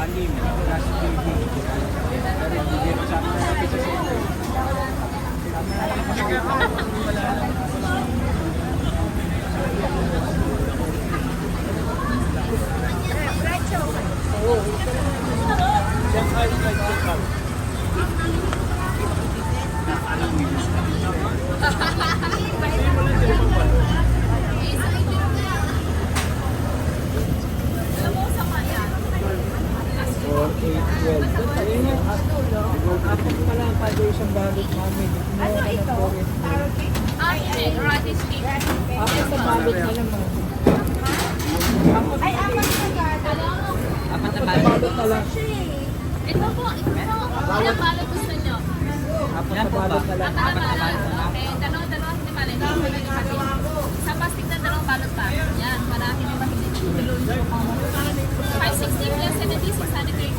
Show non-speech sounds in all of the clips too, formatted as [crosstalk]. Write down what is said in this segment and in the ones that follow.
Anim, plus Apat pa lang pa doon isang balot namin. Ano ito? Ay, ay, radish cake. Apat sa balot na naman. Ay, apat na Ano? Apat na balot na lang. Ito po, ito po. Ilang balot gusto nyo? Apat na balot na lang. Apat na balot. Okay, dalawa, dalawa. Hindi mali. Isang plastic na dalawang balot pa. Yan, marami na nyo. 560 plus 70, 630.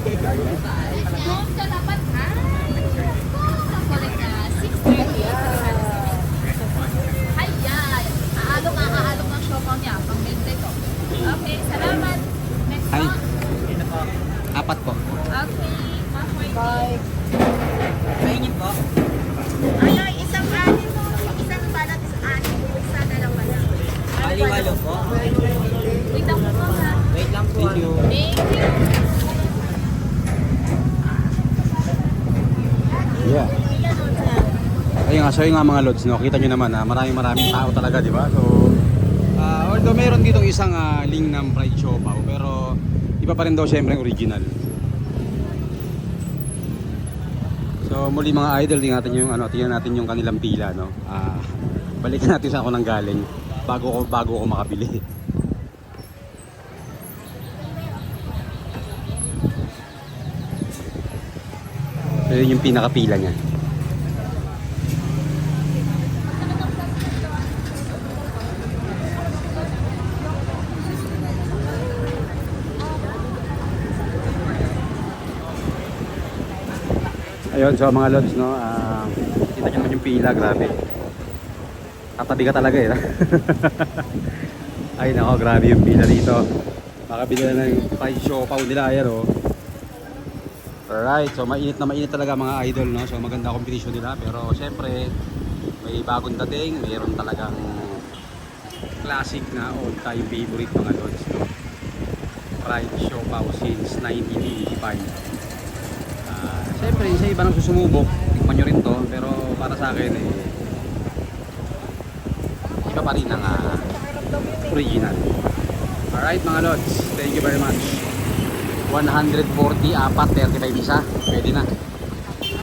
Bye. Yeah. Ayun nga, so yun nga mga lods, no? kita nyo naman, ah, maraming maraming tao talaga, di ba? So, ah, although meron dito isang ah, ling ng fried siopaw, pero iba pa rin daw syempre ang original. So muli mga idol, tingnan natin yung ano, tingnan natin yung kanilang pila, no. Ah, balikan natin sa ako nang galing bago ko bago ko makabili. So yun yung pinakapila niya. Ayun, so mga lods, no, ah, kita nyo naman yung pila, grabe. Tatabi ka talaga eh. [laughs] Ay nako, grabe yung pila dito. Makabili na ng fried siopaw nila, ayan oh. Alright, so mainit na mainit talaga mga idol, no? So maganda competition nila, pero syempre, may bagong dating, mayroon talagang classic na all-time favorite mga lods, no? Fried siopaw since 1985. Ah, Siyempre, isa iba nang susumubok. Tikman nyo rin to. Pero para sa akin, eh, iba pa rin ang ah, original. Alright mga lods, thank you very much. 140 apat, 35 isa. Pwede na.